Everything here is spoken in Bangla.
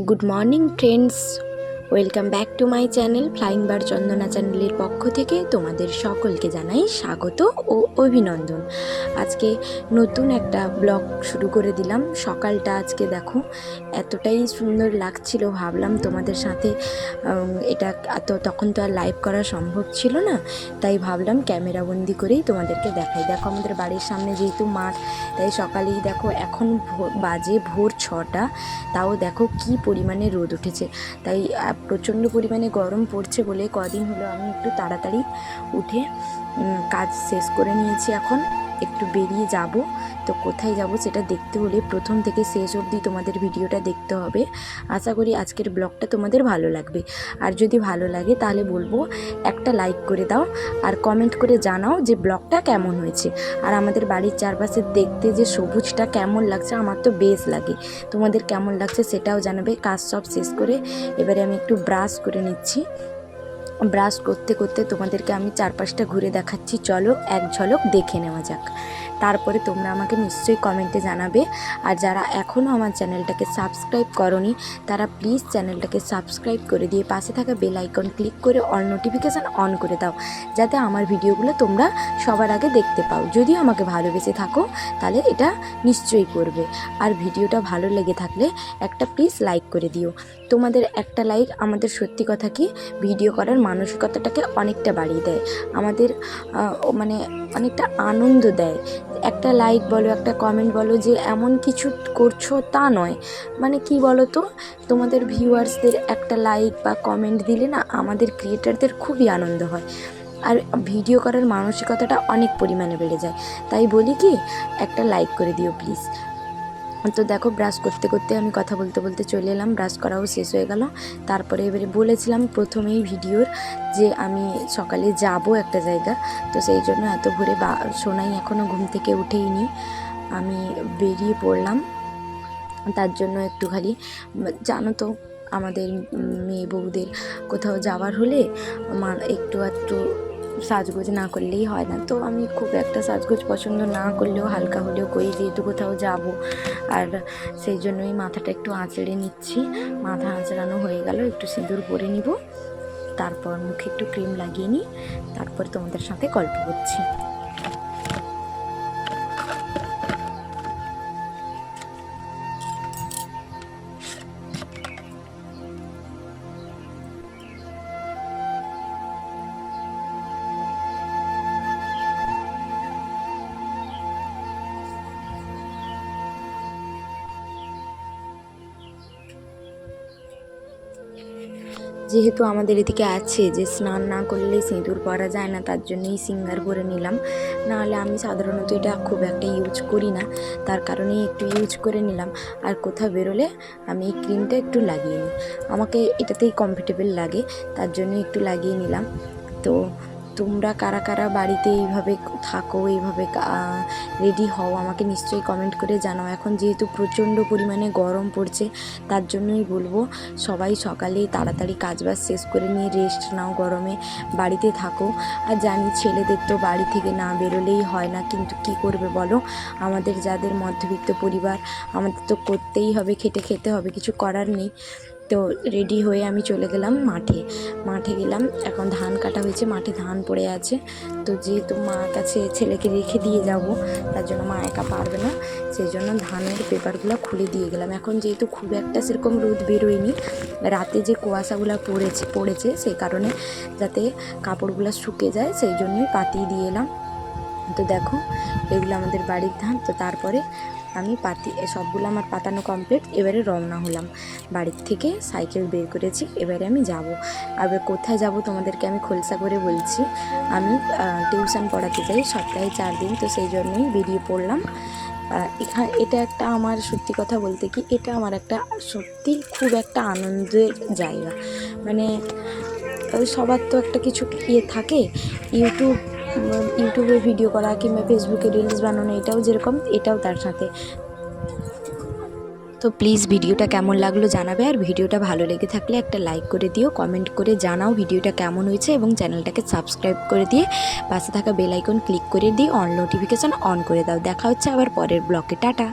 Good morning friends welcome back to my channel flying বার চন্দনা চ্যানেলের পক্ষ থেকে তোমাদের সকলকে জানাই স্বাগত ও অভিনন্দন। আজকে নতুন একটা ব্লগ শুরু করে দিলাম। সকালটা আজকে দেখো, এতটাই সুন্দর লাগছিল। ভাবলাম তোমাদের সাথে এটা এত, তখন তো আর লাইভ করা সম্ভব ছিল না। তাই ভাবলাম ক্যামেরা বন্দি করেই তোমাদেরকে দেখাই। দেখো আমাদের বাড়ির সামনে যেহেতু মাঠ, তাই সকালেই দেখো এখন বাজে ভোর ছটা। তাও দেখো কি পরিমাণে রোদ উঠেছে। তাই প্রচণ্ড পরিমাণে গরম পড়ছে বলে কদিন হলো আমি একটু তাড়াতাড়ি উঠে কাজ শেষ করে নিয়েছি এখন। একটু বেরিয়ে যাব। তো কোথায় যাব সেটা দেখতে হলে প্রথম থেকে শেষ অবধি তোমাদের ভিডিওটা দেখতে হবে। আশা করি আজকের ব্লগটা তোমাদের ভালো লাগবে। আর যদি ভালো লাগে তাহলে বলব একটা লাইক করে দাও আর কমেন্ট করে জানাও যে ব্লগটা কেমন হয়েছে। আর আমাদের বাড়ির চারপাশে দেখতে যে সবুজটা কেমন লাগছে আমার তো বেশ লাগে। তোমাদের কেমন লাগছে সেটাও জানাবে। কাজ সব শেষ করে এবারে আমি একটু ব্রাশ করে নিচ্ছি। ব্রাশ করতে করতে তোমাদেরকে আমি চারপাশটা ঘুরে দেখাচ্ছি। চলো, এক ঝলক দেখে নেওয়া যাক। তারপরে তোমরা আমাকে নিশ্চয়ই কমেন্টে জানাবে। আর যারা এখনও আমার চ্যানেলটাকে সাবস্ক্রাইব করনি, তারা প্লিজ চ্যানেলটাকে সাবস্ক্রাইব করে দিয়ে পাশে থাকা বেল আইকন ক্লিক করে অল নোটিফিকেশান অন করে দাও। যাতে আমার ভিডিওগুলো তোমরা সবার আগে দেখতে পাও। যদি আমাকে ভালোবেসে থাকো, তাহলে এটা নিশ্চয়ই করবে। আর ভিডিওটা ভালো লেগে থাকলে একটা প্লিজ লাইক করে দিও। তোমাদের একটা লাইক আমাদের সত্যি কথা কি? ভিডিও করার মানসিকতাটাকে অনেকটা বাড়িয়ে দেয়। আমাদের মানে অনেকটা আনন্দ দেয়। একটা লাইক বলো, একটা কমেন্ট বলো যে এমন কিছু করছ তা নয়। মানে কি বলো তো তোমাদের ভিউয়ার্সদের একটা লাইক বা কমেন্ট দিলে না আমাদের ক্রিয়েটারদের খুবই আনন্দ হয়। আর ভিডিও করার মানসিকতাটা অনেক পরিমাণে বেড়ে যায়। তাই বলি কি, একটা লাইক করে দিও প্লিজ তো দেখো ব্রাশ করতে করতে আমি কথা বলতে বলতে চলে এলাম ব্রাশ করাও শেষ হয়ে গেল। তারপরে এবারে বলেছিলাম প্রথমেই ভিডিওর যে আমি সকালে যাব একটা জায়গা, তো সেই জন্য এত ভোরে বা, সোনাই এখনও ঘুম থেকে উঠেই নি আমি বেরিয়ে পড়লাম, তার জন্য একটু খালি জানো তো আমাদের মেয়ে বউদের কোথাও যাওয়ার হলে আমার একটু একটু সাজগোজ না করলেই হয় না। তো আমি খুব একটা সাজগোজ পছন্দ না করলেও হালকা হলেও করি, যেহেতু কোথাও যাব। আর সেই জন্যই মাথাটা একটু আঁচড়ে নিচ্ছি। মাথা আঁচড়ানো হয়ে গেল, একটু সিঁদুর পরে নিব। তারপর মুখে একটু ক্রিম লাগিয়ে নিই। তারপর তোমাদের সাথে গল্প করছি। যেহেতু আমাদের এদিকে আছে যে স্নান না করলে সিঁদুর পরা যায় না, তার জন্যই সিঙ্গার করে নিলাম। নাহলে আমি সাধারণত এটা খুব একটা ইউজ করি না, তার কারণেই একটু ইউজ করে নিলাম। আর কোথাও বেরোলে আমি এই ক্রিমটা একটু লাগিয়ে নিই। আমাকে এটাতেই কমফর্টেবল লাগে, তার জন্য একটু লাগিয়ে নিলাম। তো তোমরা কারা কারা বাড়িতে এইভাবে থাকো, এইভাবে রেডি হও, আমাকে নিশ্চয়ই কমেন্ট করে জানাও। এখন যেহেতু প্রচণ্ড পরিমাণে গরম পড়ছে, তার জন্যই বলব, সবাই সকালে তাড়াতাড়ি কাজবাজ শেষ করে নিয়ে রেস্ট নাও গরমে, বাড়িতে থাকো। আর জানি ছেলেদের তো বাড়ি থেকে না বেরোলেই হয় না, কিন্তু কি করবে বলো? আমাদের যাদের মধ্যবিত্ত পরিবার, আমাদের তো করতেই হবে, খেটে খেতে হবে, কিছু করার নেই। তো রেডি হয়ে আমি চলে গেলাম মাঠে। মাঠে গেলাম, এখন ধান কাটা হয়েছে, মাঠে ধান পড়ে আছে। তো যেহেতু মার কাছে ছেলেকে রেখে দিয়ে যাব, তার জন্য মা একা পারবে না সেই জন্য ধানের পেপারগুলো খুলে দিয়ে গেলাম। এখন যেহেতু খুব একটা সেরকম রোদ বেরোয়নি, রাতে যে কুয়াশাগুলো পড়েছে পড়েছে, সেই কারণে যাতে কাপড়গুলো শুকে যায়, সেই জন্যই পাতিয়ে দিয়ে এলাম। তো দেখো, এগুলো আমাদের বাড়ির ধান, তো তারপরে আমি পাতি, সবগুলো আমার পাতানো কমপ্লিট এবারে রওনা হলাম। বাড়ির থেকে সাইকেল বের করেছি, এবারে আমি যাব। আর কোথায় যাব তোমাদেরকে আমি খোলসা করে বলছি। আমি টিউশন পড়াতে যাই, সপ্তাহে চার দিন, তো সেই জন্যই বেরিয়ে পড়লাম। এখানে এটা একটা আমার সত্যি কথা বলতে কি, এটা আমার একটা সত্যি খুব একটা আনন্দের জায়গা। মানে সবার তো একটা কিছু ইয়ে থাকে ইউটিউব ইউটিউবে ভিডিও করা কিংবা ফেসবুকে রিলস বানানো, এটাও যেরকম, এটাও তার সাথে। তো প্লিজ ভিডিওটা কেমন লাগল জানাবে, আর ভিডিওটা ভালো লেগে থাকলে একটা লাইক করে দিও কমেন্ট করে জানাও ভিডিওটা কেমন হয়েছে এবং চ্যানেলটাকে সাবস্ক্রাইব করে দিয়ে পাশে থাকা বেল আইকন ক্লিক করে দিয়ে অন নোটিফিকেশান অন করে দাও। দেখা হচ্ছে আবার পরের ব্লকে টাটা!